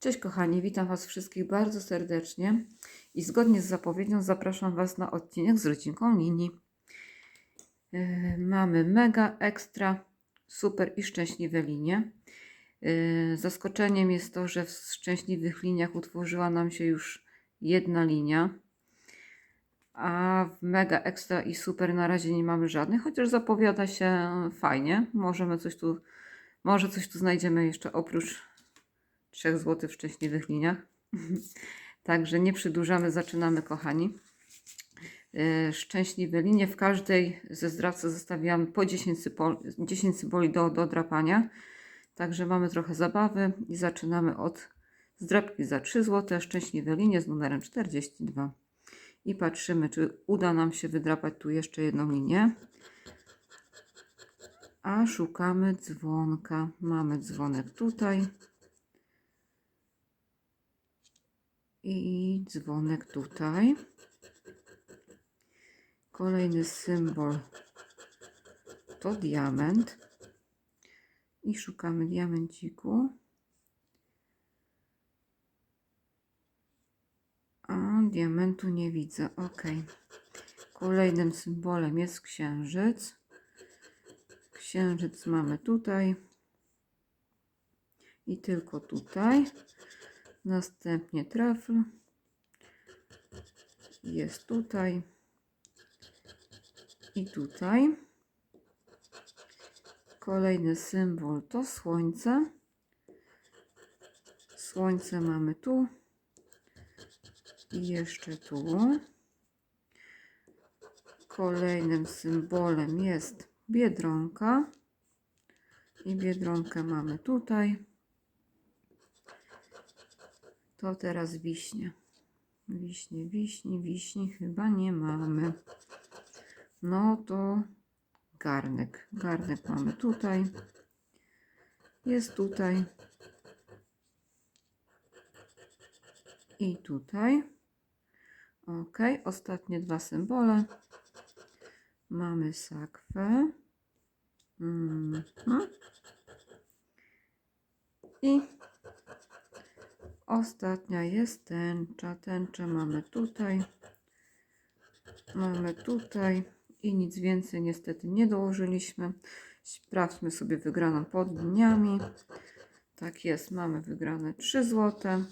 Cześć kochani, witam Was wszystkich bardzo serdecznie i zgodnie z zapowiedzią zapraszam Was na odcinek z rodzinką linii. Yy, mamy mega, ekstra, super i szczęśliwe linie. Yy, zaskoczeniem jest to, że w szczęśliwych liniach utworzyła nam się już jedna linia, a w mega, ekstra i super na razie nie mamy żadnych, chociaż zapowiada się fajnie. Możemy coś tu, może coś tu znajdziemy jeszcze oprócz 3 zł w szczęśliwych liniach. Także nie przedłużamy, zaczynamy, kochani. Yy, Szczęśliwe linie. W każdej ze zdrawcy zostawiam po 10, symbol, 10 symboli do, do drapania. Także mamy trochę zabawy i zaczynamy od zdrapki za 3 zł. Szczęśliwe linie z numerem 42. I patrzymy, czy uda nam się wydrapać tu jeszcze jedną linię. A szukamy dzwonka. Mamy dzwonek tutaj. I dzwonek tutaj. Kolejny symbol to diament. I szukamy diamenciku. A diamentu nie widzę. Ok. Kolejnym symbolem jest księżyc. Księżyc mamy tutaj. I tylko tutaj. Następnie trafl jest tutaj i tutaj. Kolejny symbol to słońce. Słońce mamy tu i jeszcze tu. Kolejnym symbolem jest biedronka i biedronkę mamy tutaj. To teraz wiśnie. Wiśnie, wiśni, wiśni chyba nie mamy. No to garnek. Garnek mamy tutaj. Jest tutaj. I tutaj. Ok, ostatnie dwa symbole. Mamy sakwę. Mhm. I Ostatnia jest tęcza. Tęczę mamy tutaj. Mamy tutaj. I nic więcej niestety nie dołożyliśmy. Sprawdźmy sobie wygraną pod liniami. Tak jest, mamy wygrane 3 zł.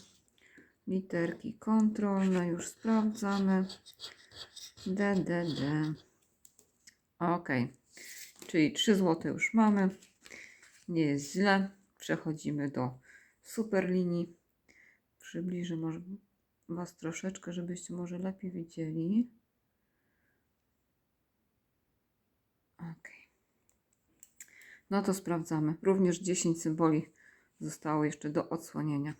Literki kontrolne już sprawdzamy. D, D, D. Ok. Czyli 3 zł już mamy. Nie jest źle. Przechodzimy do super linii przybliżę może Was troszeczkę, żebyście może lepiej widzieli. Ok. No to sprawdzamy. Również 10 symboli zostało jeszcze do odsłonienia.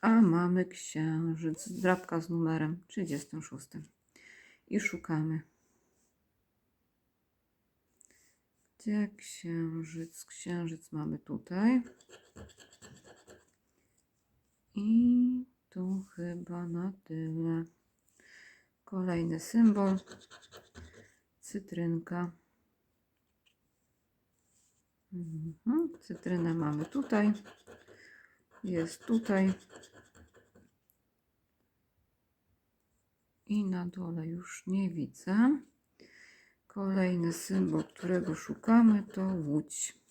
A mamy księżyc, drapka z numerem 36. I szukamy. Gdzie księżyc? Księżyc mamy tutaj. I tu chyba na tyle. Kolejny symbol. Cytrynka. Mhm. Cytrynę mamy tutaj. Jest tutaj. I na dole już nie widzę. Kolejny symbol, którego szukamy, to łódź.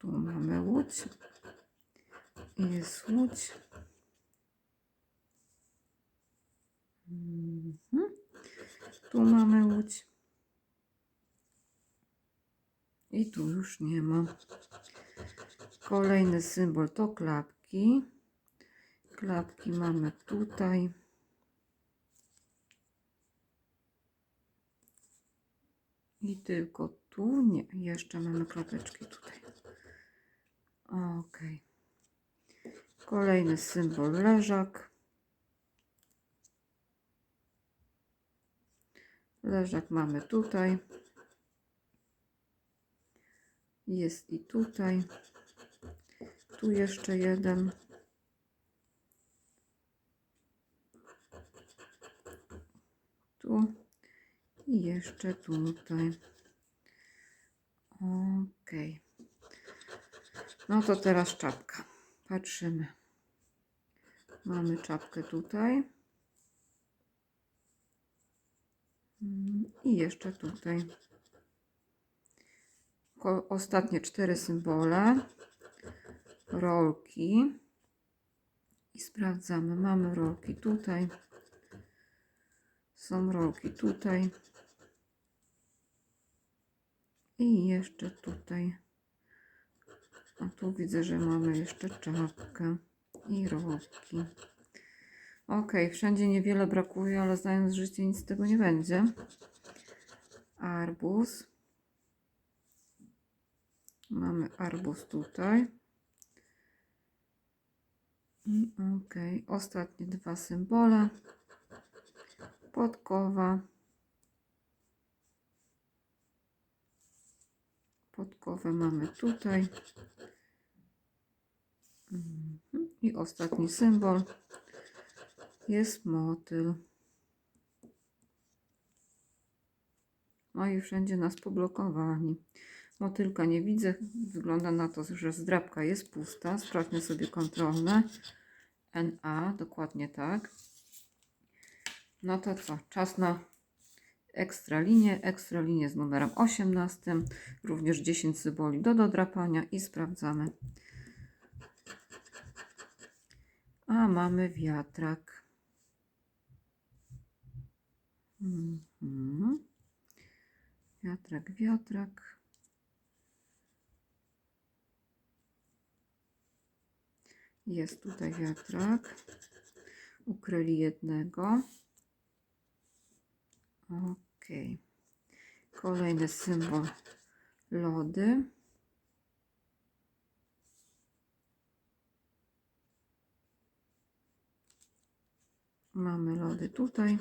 Tu mamy łódź. Jest łódź. Mhm. Tu mamy łódź. I tu już nie ma. Kolejny symbol to klapki. Klapki mamy tutaj. I tylko tu nie. Jeszcze mamy klapeczki tutaj. Ok. Kolejny symbol leżak. Leżak mamy tutaj. Jest i tutaj. Tu jeszcze jeden. Tu. I jeszcze tutaj. Ok. No to teraz czapka. Patrzymy. Mamy czapkę tutaj. Mm, I jeszcze tutaj. Ostatnie cztery symbole. Rolki. I sprawdzamy. Mamy rolki tutaj. Są rolki tutaj. I jeszcze tutaj. A tu widzę, że mamy jeszcze czapkę i rolki. Ok, wszędzie niewiele brakuje, ale znając życie nic z tego nie będzie. Arbuz. Mamy arbuz tutaj. I ok, ostatnie dwa symbole. Podkowa. Podkowę mamy tutaj. Mhm. I ostatni symbol jest motyl. No i wszędzie nas poblokowali. Motylka nie widzę. Wygląda na to, że zdrabka jest pusta. Sprawdźmy sobie kontrolne. NA, dokładnie tak. No to co? Czas na ekstra linię. Ekstra linię z numerem 18. Również 10 symboli do dodrapania i sprawdzamy. A mamy wiatrak. Mhm. Wiatrak, wiatrak. Jest tutaj wiatrak. Ukryli jednego. Ok. Kolejny symbol lody. Mamy lody tutaj.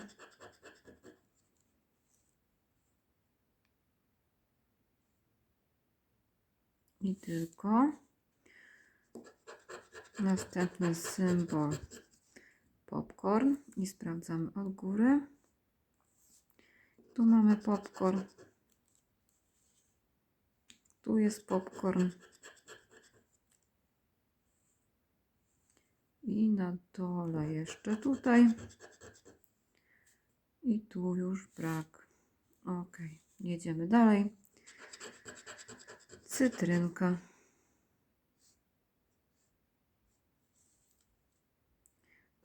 I tylko. Następny symbol popcorn i sprawdzamy od góry. Tu mamy popcorn. Tu jest popcorn. I na dole jeszcze tutaj. I tu już brak. Ok, jedziemy dalej. Cytrynka.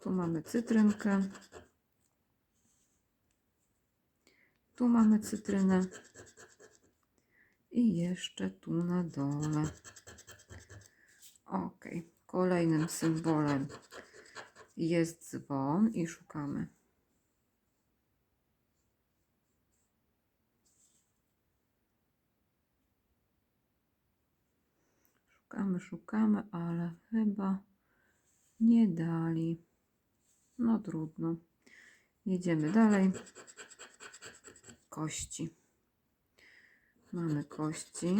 Tu mamy cytrynkę. Tu mamy cytrynę. I jeszcze tu na dole. Ok. Kolejnym symbolem jest dzwon i szukamy. Szukamy, szukamy, ale chyba nie dali. No trudno. Jedziemy dalej. Kości. Mamy kości.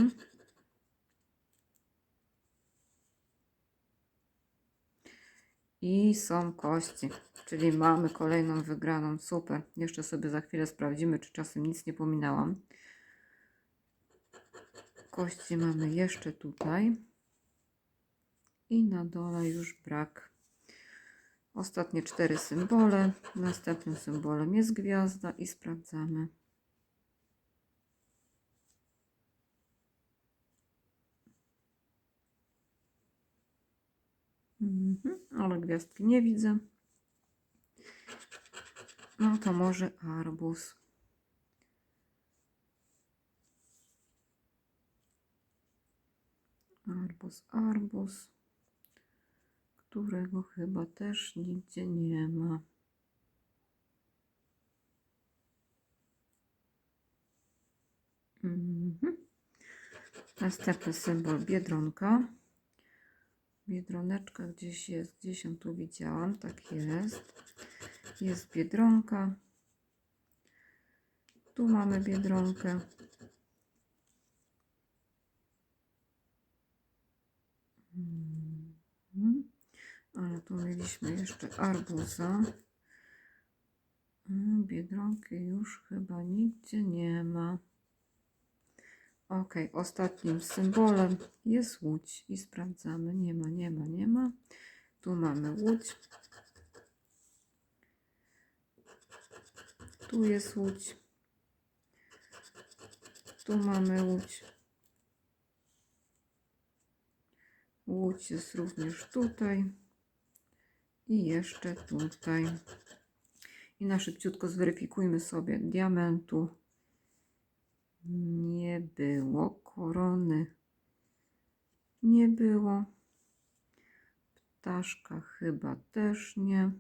I są kości, czyli mamy kolejną wygraną. Super. Jeszcze sobie za chwilę sprawdzimy, czy czasem nic nie pominęłam. Kości mamy jeszcze tutaj. I na dole już brak. Ostatnie cztery symbole. Następnym symbolem jest gwiazda i sprawdzamy. Mhm, ale gwiazdki nie widzę. No to może arbuz. Arbuz, arbuz, którego chyba też nigdzie nie ma. Mhm. Następny symbol biedronka. Biedroneczka gdzieś jest, gdzieś ją tu widziałam, tak jest. Jest biedronka. Tu mamy biedronkę. Mhm. Ale tu mieliśmy jeszcze arbuza. Mm, Biedronki już chyba nigdzie nie ma. Ok, ostatnim symbolem jest łódź i sprawdzamy. Nie ma, nie ma, nie ma. Tu mamy łódź. Tu jest łódź. Tu mamy łódź. Łódź jest również tutaj. I jeszcze tutaj. I na szybciutko zweryfikujmy sobie diamentu. Było korony. Nie było. Ptaszka chyba też nie.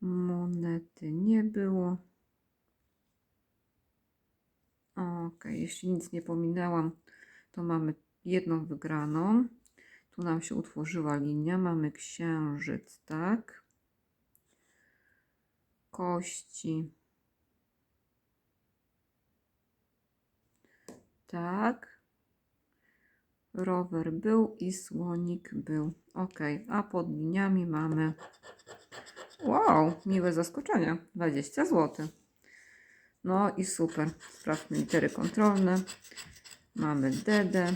Monety nie było. Ok, jeśli nic nie pominęłam, to mamy jedną wygraną. Tu nam się utworzyła linia. Mamy księżyc, tak? Kości. Tak. Rower był i słonik był. Ok, a pod liniami mamy. Wow, miłe zaskoczenie. 20 zł. No i super. Sprawdźmy litery kontrolne. Mamy DD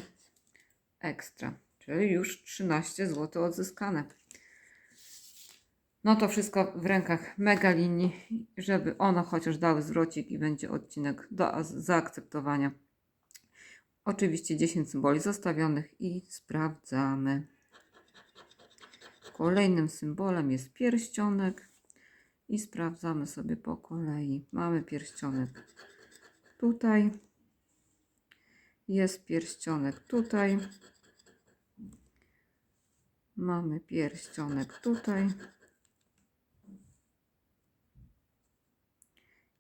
ekstra, czyli już 13 zł odzyskane. No to wszystko w rękach mega linii, żeby ono chociaż dały zwrocik i będzie odcinek do zaakceptowania. Oczywiście 10 symboli zostawionych i sprawdzamy. Kolejnym symbolem jest pierścionek i sprawdzamy sobie po kolei. Mamy pierścionek tutaj. Jest pierścionek tutaj. Mamy pierścionek tutaj.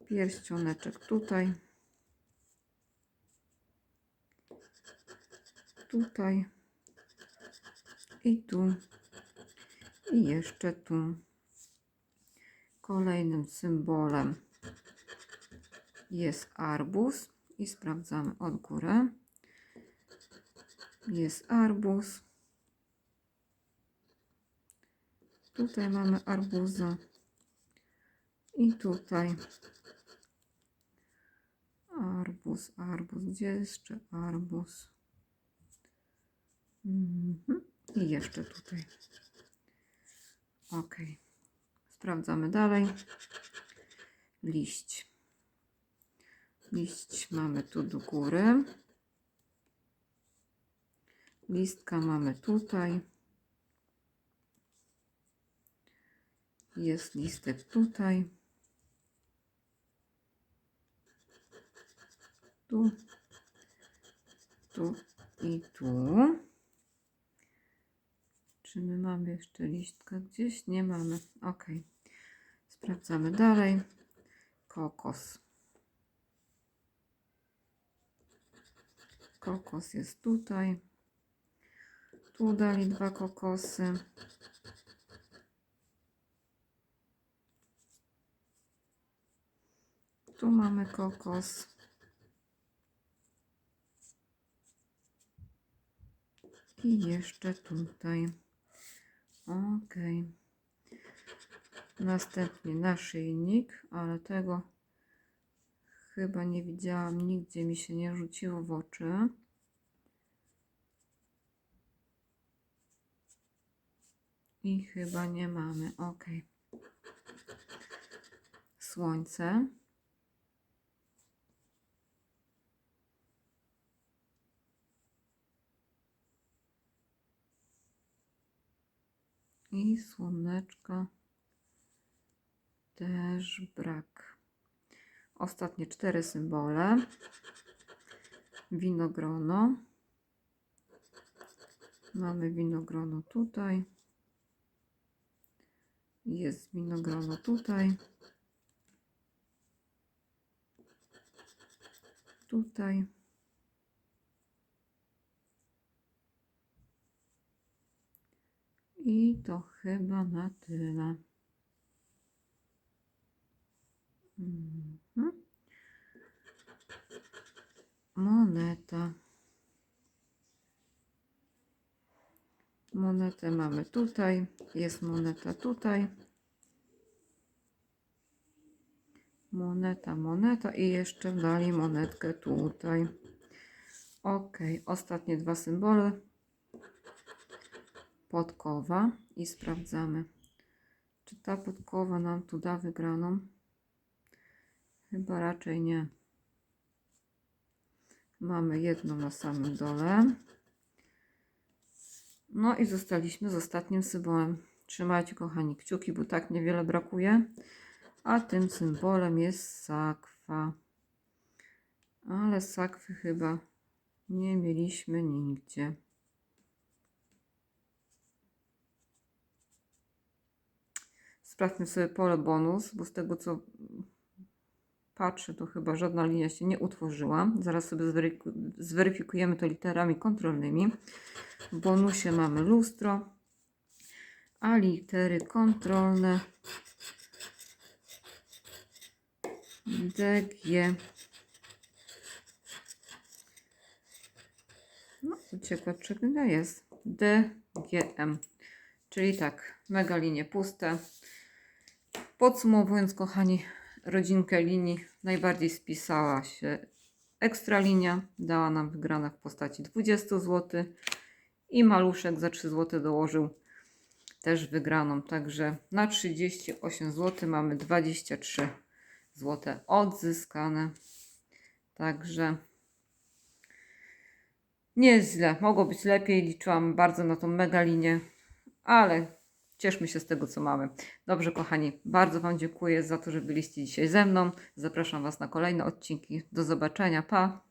Pierścioneczek tutaj. Tutaj. I tu. I jeszcze tu. Kolejnym symbolem jest arbuz i sprawdzamy od góry. Jest arbuz. Tutaj mamy arbuza. I tutaj arbuz, arbuz. Gdzie jeszcze arbuz? Mhm. I jeszcze tutaj. Ok. Sprawdzamy dalej. Liść. Liść mamy tu do góry. Listka mamy tutaj. Jest listek tutaj. Tu. Tu i tu. Czy my mamy jeszcze listka gdzieś? Nie mamy. Ok. Sprawdzamy dalej. Kokos. Kokos jest tutaj. Tu dali dwa kokosy. Tu mamy kokos. I jeszcze tutaj. Ok. Następnie naszyjnik, ale tego chyba nie widziałam, nigdzie mi się nie rzuciło w oczy. I chyba nie mamy. Ok. Słońce. I słoneczka też brak. Ostatnie cztery symbole. Winogrono. Mamy winogrono tutaj. Jest winogrono tutaj. Tutaj. I to chyba na tyle. Mhm. Moneta. Monetę mamy tutaj. Jest moneta tutaj. Moneta, moneta i jeszcze dali monetkę tutaj. Ok, ostatnie dwa symbole. Podkowa i sprawdzamy, czy ta podkowa nam tu da wygraną. Chyba raczej nie. Mamy jedną na samym dole. No i zostaliśmy z ostatnim symbolem. Trzymajcie kochani kciuki, bo tak niewiele brakuje. A tym symbolem jest sakwa. Ale sakwy chyba nie mieliśmy nigdzie. Sprawdźmy sobie pole bonus, bo z tego co patrzę, to chyba żadna linia się nie utworzyła. Zaraz sobie zweryfikujemy to literami kontrolnymi. W bonusie mamy lustro, a litery kontrolne DG. No, uciekła czego jest. DGM. Czyli tak, mega linie puste. Podsumowując, kochani, rodzinkę linii najbardziej spisała się ekstra linia. Dała nam wygrana w postaci 20 zł. I maluszek za 3 zł dołożył też wygraną. Także na 38 zł mamy 23 zł odzyskane. Także nieźle. Mogło być lepiej. Liczyłam bardzo na tą mega linię, ale cieszmy się z tego, co mamy. Dobrze, kochani, bardzo Wam dziękuję za to, że byliście dzisiaj ze mną. Zapraszam Was na kolejne odcinki. Do zobaczenia. Pa!